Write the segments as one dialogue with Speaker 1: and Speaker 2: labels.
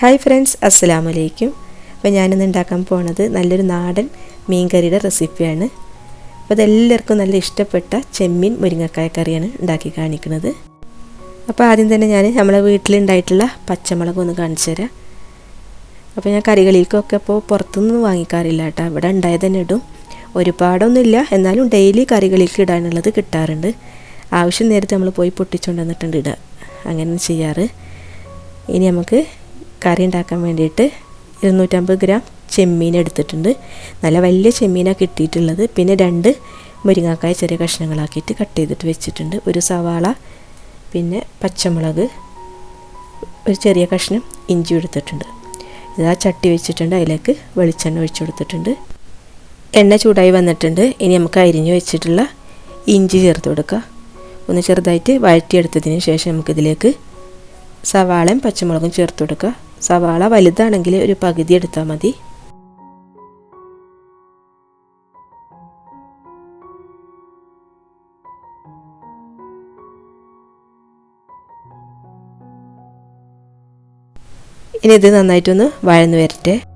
Speaker 1: Hi friends അസ്സലാമു അലൈക്കും അപ്പോൾ ഞാനിന്ന് ഉണ്ടാക്കാൻ പോണത് നല്ലൊരു നാടൻ മീൻകറിയുടെ റെസിപ്പിയാണ് അപ്പോൾ അതെല്ലാവർക്കും നല്ല ഇഷ്ടപ്പെട്ട ചെമ്മീൻ മുരിങ്ങക്കായ കറിയാണ് ഉണ്ടാക്കി കാണിക്കുന്നത്. അപ്പോൾ ആദ്യം തന്നെ ഞാൻ നമ്മളെ വീട്ടിലുണ്ടായിട്ടുള്ള പച്ചമുളക് ഒന്ന് കാണിച്ചു തരാം. അപ്പോൾ ഞാൻ കറികളിലേക്കൊക്കെ ഇപ്പോൾ പുറത്തുനിന്ന് വാങ്ങിക്കാറില്ല കേട്ടോ. ഇവിടെ ഉണ്ടായത് തന്നെ ഇടും. ഒരുപാടൊന്നുമില്ല. എന്നാലും ഡെയിലി കറികളിലേക്ക് ഇടാനുള്ളത് കിട്ടാറുണ്ട്. ആവശ്യം നേരത്തെ നമ്മൾ പോയി പൊട്ടിച്ചുകൊണ്ട് വന്നിട്ടുണ്ട് ഇടുക അങ്ങനെ ചെയ്യാറ്. ഇനി നമുക്ക് കറി ഉണ്ടാക്കാൻ വേണ്ടിയിട്ട് ഇരുന്നൂറ്റമ്പത് ഗ്രാം ചെമ്മീൻ എടുത്തിട്ടുണ്ട്. നല്ല വലിയ ചെമ്മീനാണ് കിട്ടിയിട്ടുള്ളത്. പിന്നെ രണ്ട് മുരിങ്ങാക്കായ ചെറിയ കഷ്ണങ്ങളാക്കിയിട്ട് കട്ട് ചെയ്തിട്ട് വെച്ചിട്ടുണ്ട്. ഒരു സവാള പിന്നെ പച്ചമുളക് ഒരു ചെറിയ കഷ്ണം ഇഞ്ചി എടുത്തിട്ടുണ്ട്. ഇതാ ചട്ടി വെച്ചിട്ടുണ്ട്. അതിലേക്ക് വെളിച്ചെണ്ണ ഒഴിച്ചു കൊടുത്തിട്ടുണ്ട്. എണ്ണ ചൂടായി വന്നിട്ടുണ്ട്. ഇനി നമുക്ക് അരിഞ്ഞു വെച്ചിട്ടുള്ള ഇഞ്ചി ചേർത്ത് കൊടുക്കുക ഒന്ന് ചെറുതായിട്ട് വഴറ്റിയെടുത്തതിന് ശേഷം നമുക്കിതിലേക്ക് സവാളയും പച്ചമുളകും ചേർത്ത് കൊടുക്കുക സവാള വലുതാണെങ്കിൽ ഒരു പകുതി എടുത്താൽ മതി. ഇനി ഇത് നന്നായിട്ടൊന്ന് വഴന്നു വരട്ടെ.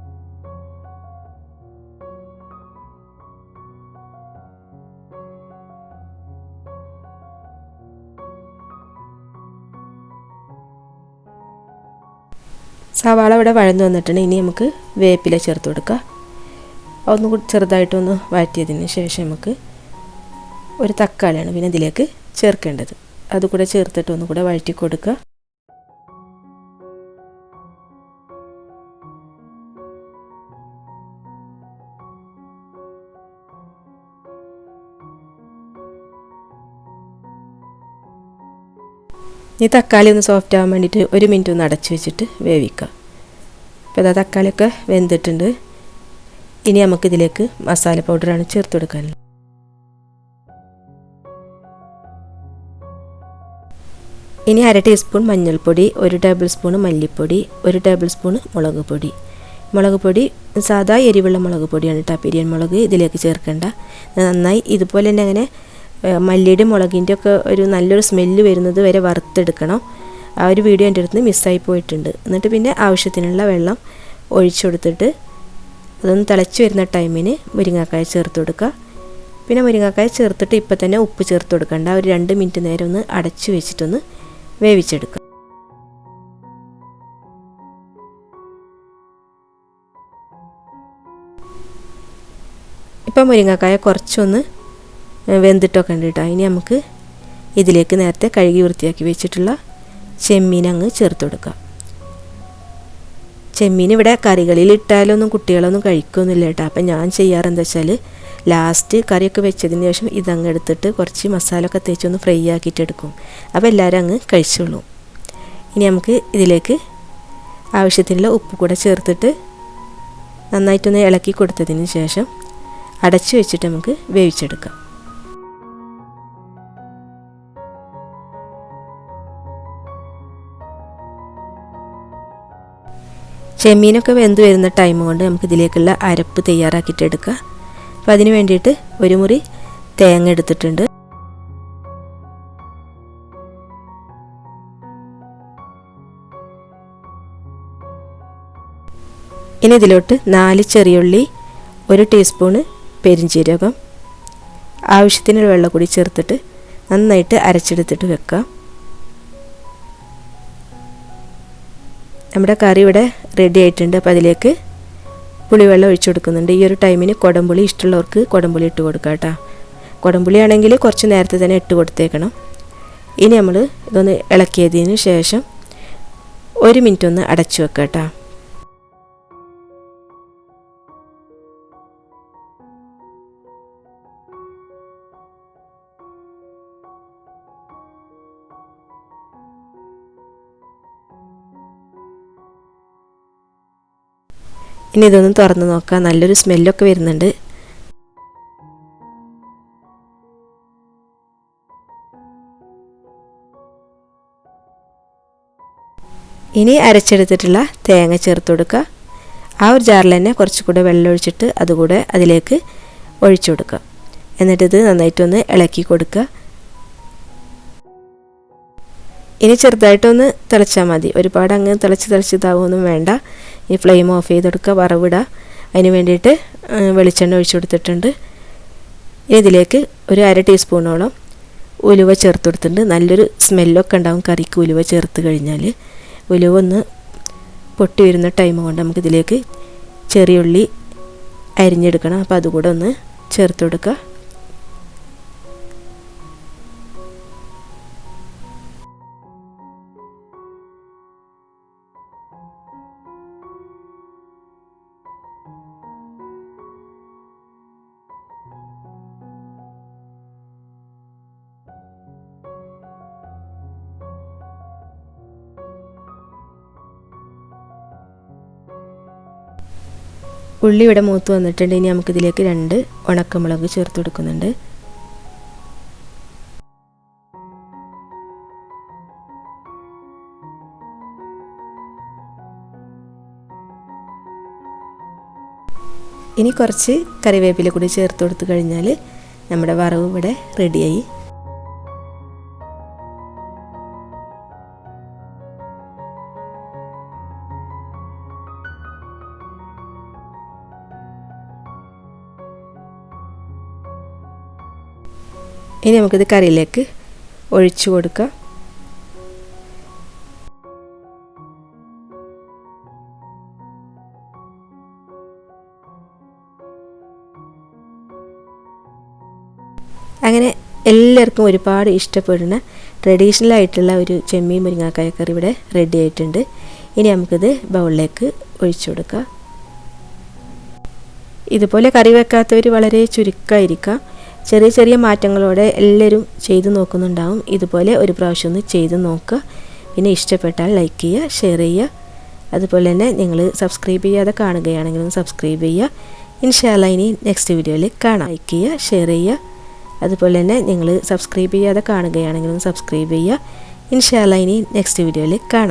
Speaker 1: സവാള ഇവിടെ വഴന്നു വന്നിട്ടുണ്ട്. ഇനി നമുക്ക് വേപ്പില ചേർത്ത് കൊടുക്കുക ഒന്ന് ചെറുതായിട്ടൊന്ന് വാറ്റിയതിന് ശേഷം നമുക്ക് ഒരു തക്കാളിയാണ് പിന്നെ ഇതിലേക്ക് ചേർക്കേണ്ടത്. അതുകൂടെ ചേർത്തിട്ട് ഒന്നുകൂടെ വഴറ്റി കൊടുക്കുക. ഈ തക്കാളി ഒന്ന് സോഫ്റ്റ് ആവാൻ വേണ്ടിയിട്ട് ഒരു മിനിറ്റ് ഒന്ന് അടച്ചു വെച്ചിട്ട് വേവിക്കുക. അപ്പോൾ ഇതാ തക്കാളിയൊക്കെ വെന്തിട്ടുണ്ട്. ഇനി നമുക്കിതിലേക്ക് മസാല പൗഡറാണ് ചേർത്ത് കൊടുക്കാനുള്ളത് ഇനി അര ടീസ്പൂൺ മഞ്ഞൾപ്പൊടി ഒരു ടേബിൾ സ്പൂൺ മല്ലിപ്പൊടി ഒരു ടേബിൾ സ്പൂൺ മുളക് പൊടി മുളക് പൊടി സാധാ എരിവുള്ള മുളക് പൊടിയാണ് കേട്ടോ പിരിയൻ മുളക് ഇതിലേക്ക് ചേർക്കേണ്ട. നന്നായി ഇതുപോലെ തന്നെ അങ്ങനെ മല്ലിയുടെ മുളകിന്റെ ഒക്കെ ഒരു നല്ലൊരു സ്മെല്ല് വരുന്നത് വരെ വറുത്തെടുക്കണം. ആ ഒരു വീഡിയോ എന്റെ അടുത്ത് മിസ്സായി പോയിട്ടുണ്ട്. എന്നിട്ട് പിന്നെ ആവശ്യത്തിനുള്ള വെള്ളം ഒഴിച്ചു കൊടുത്തിട്ട് അതൊന്ന് തിളച്ച് വരുന്ന ടൈമിന് മുരിങ്ങാക്കായ ചേർത്ത് കൊടുക്കുക. പിന്നെ മുരിങ്ങാക്കായ ചേർത്തിട്ട് ഇപ്പം തന്നെ ഉപ്പ് ചേർത്ത് കൊടുക്കണ്ട. ഒരു രണ്ട് മിനിറ്റ് നേരം ഒന്ന് അടച്ചു വെച്ചിട്ടൊന്ന് വേവിച്ചെടുക്കുക. ഇപ്പം മുരിങ്ങാക്കായ കുറച്ചൊന്ന് വെന്തിട്ടൊക്കെ ഉണ്ട് കേട്ടോ ഇനി നമുക്ക് ഇതിലേക്ക് നേരത്തെ കഴുകി വൃത്തിയാക്കി വെച്ചിട്ടുള്ള ചെമ്മീൻ അങ്ങ് ചേർത്ത് കൊടുക്കാം. ചെമ്മീൻ ഇവിടെ കറികളിൽ ഇട്ടാലൊന്നും കുട്ടികളൊന്നും കഴിക്കൊന്നുമില്ല കേട്ടോ. അപ്പം ഞാൻ ചെയ്യാറ് എന്താ വെച്ചാൽ ലാസ്റ്റ് കറിയൊക്കെ വെച്ചതിന് ശേഷം ഇതങ്ങ് എടുത്തിട്ട് കുറച്ച് മസാല ഒക്കെ തേച്ചൊന്ന് ഫ്രൈ ആക്കിയിട്ട് എടുക്കും. അപ്പോൾ എല്ലാവരും അങ്ങ് കഴിച്ചോളൂ. ഇനി നമുക്ക് ഇതിലേക്ക് ആവശ്യത്തിനുള്ള ഉപ്പ് കൂടെ ചേർത്തിട്ട് നന്നായിട്ടൊന്ന് ഇളക്കി കൊടുത്തതിന് ശേഷം അടച്ചു വെച്ചിട്ട് നമുക്ക് വേവിച്ചെടുക്കാം. ചെമ്മീനൊക്കെ വെന്ത് വരുന്ന ടൈം കൊണ്ട് നമുക്ക് ഇതിലേക്കുള്ള അരപ്പ് തയ്യാറാക്കിയിട്ട് എടുക്കുക അപ്പോൾ അതിന് വേണ്ടിയിട്ട് ഒരു മുറി തേങ്ങ എടുത്തിട്ടുണ്ട്. ഇനി ഇതിലോട്ട് നാല് ചെറിയുള്ളി ഒരു ടീസ്പൂണ് പെരിഞ്ചീരകം ആവശ്യത്തിനൊരു വെള്ളം കൂടി ചേർത്തിട്ട് നന്നായിട്ട് അരച്ചെടുത്തിട്ട് വെക്കാം. നമ്മുടെ കറി ഇവിടെ റെഡി ആയിട്ടുണ്ട്. അപ്പോൾ അതിലേക്ക് പുളിവെള്ളം ഒഴിച്ചു കൊടുക്കുന്നുണ്ട്. ഈ ഒരു ടൈമിന് കുടംപുളി ഇഷ്ടമുള്ളവർക്ക് കുടംപുളി ഇട്ട് കൊടുക്കാം കേട്ടോ. കുടംപുളി ആണെങ്കിൽ കുറച്ച് നേരത്തെ തന്നെ ഇട്ട് കൊടുത്തേക്കണം. ഇനി നമ്മൾ ഇതൊന്ന് ഇളക്കിയതിന് ശേഷം ഒരു മിനിറ്റ് ഒന്ന് അടച്ചു വെക്കാം കേട്ടോ. ഇനി ഇതൊന്ന് തുറന്ന് നോക്കാം. നല്ലൊരു സ്മെല്ലൊക്കെ വരുന്നുണ്ട്. ഇനി അരച്ചെടുത്തിട്ടുള്ള തേങ്ങ ചേർത്ത് കൊടുക്കുക. ആ ഒരു ജാറിൽ തന്നെ കുറച്ചുകൂടെ വെള്ളം ഒഴിച്ചിട്ട് അതുകൂടെ അതിലേക്ക് ഒഴിച്ചു കൊടുക്കുക. എന്നിട്ടിത് നന്നായിട്ടൊന്ന് ഇളക്കി കൊടുക്കുക. ഇനി ചെറുതായിട്ടൊന്ന് തിളച്ചാൽ മതി. ഒരുപാട് അങ്ങ് തിളച്ച് തിളച്ച് ഇതാവുമൊന്നും വേണ്ട. ഈ ഫ്ലെയിം ഓഫ് ചെയ്തെടുക്കുക വറവിടുക. അതിന് വേണ്ടിയിട്ട് വെളിച്ചെണ്ണ ഒഴിച്ചു കൊടുത്തിട്ടുണ്ട്. ഇതിലേക്ക് ഒരു അര ടീസ്പൂണോളം ഉലുവ ചേർത്ത് കൊടുത്തിട്ടുണ്ട്. നല്ലൊരു സ്മെല്ലൊക്കെ ഉണ്ടാവും കറിക്ക് ഉലുവ ചേർത്ത് കഴിഞ്ഞാൽ ഉലുവ ഒന്ന് പൊട്ടി വരുന്ന ടൈം കൊണ്ട് നമുക്കിതിലേക്ക് ചെറിയുള്ളി അരിഞ്ഞെടുക്കണം. അപ്പോൾ അതുകൂടെ ഒന്ന് ചേർത്ത് കൊടുക്കുക. ഉള്ളി ഇവിടെ മൂത്ത് വന്നിട്ടുണ്ട്. ഇനി നമുക്കിതിലേക്ക് രണ്ട് ഉണക്കമുളക് ചേർത്ത് കൊടുക്കുന്നുണ്ട്. ഇനി കുറച്ച് കറിവേപ്പില കൂടി ചേർത്ത് കൊടുത്തു കഴിഞ്ഞാൽ നമ്മുടെ വറവ് ഇവിടെ റെഡിയായി ഇനി നമുക്കിത് കറിയിലേക്ക് ഒഴിച്ചു കൊടുക്കാം. അങ്ങനെ എല്ലാവർക്കും ഒരുപാട് ഇഷ്ടപ്പെടുന്ന ട്രഡീഷണൽ ആയിട്ടുള്ള ഒരു ചെമ്മീൻ മുരിങ്ങാക്കായ കറി ഇവിടെ റെഡി ആയിട്ടുണ്ട്. ഇനി നമുക്കിത് ബൗളിലേക്ക് ഒഴിച്ചു കൊടുക്കാം. ഇതുപോലെ കറി വെക്കാത്തവർ വളരെ ചുരുക്കമായിരിക്കാം ചെറിയ ചെറിയ മാറ്റങ്ങളോടെ എല്ലാവരും ചെയ്തു നോക്കുന്നുണ്ടാവും. ഇതുപോലെ ഒരു പ്രാവശ്യം ഒന്ന് ചെയ്ത് നോക്കുക. പിന്നെ ഇഷ്ടപ്പെട്ടാൽ ലൈക്ക് ചെയ്യുക ഷെയർ ചെയ്യുക. അതുപോലെ തന്നെ നിങ്ങൾ സബ്സ്ക്രൈബ് ചെയ്യാതെ കാണുകയാണെങ്കിലും സബ്സ്ക്രൈബ് ചെയ്യുക. ഇൻഷാല്ല ഇനി നെക്സ്റ്റ് വീഡിയോയിൽ കാണാം. ലൈക്ക് ചെയ്യുക ഷെയർ ചെയ്യുക. അതുപോലെ തന്നെ നിങ്ങൾ സബ്സ്ക്രൈബ് ചെയ്യാതെ കാണുകയാണെങ്കിലും സബ്സ്ക്രൈബ് ചെയ്യുക. ഇൻഷാല്ല ഇനി നെക്സ്റ്റ് വീഡിയോയിൽ കാണാം.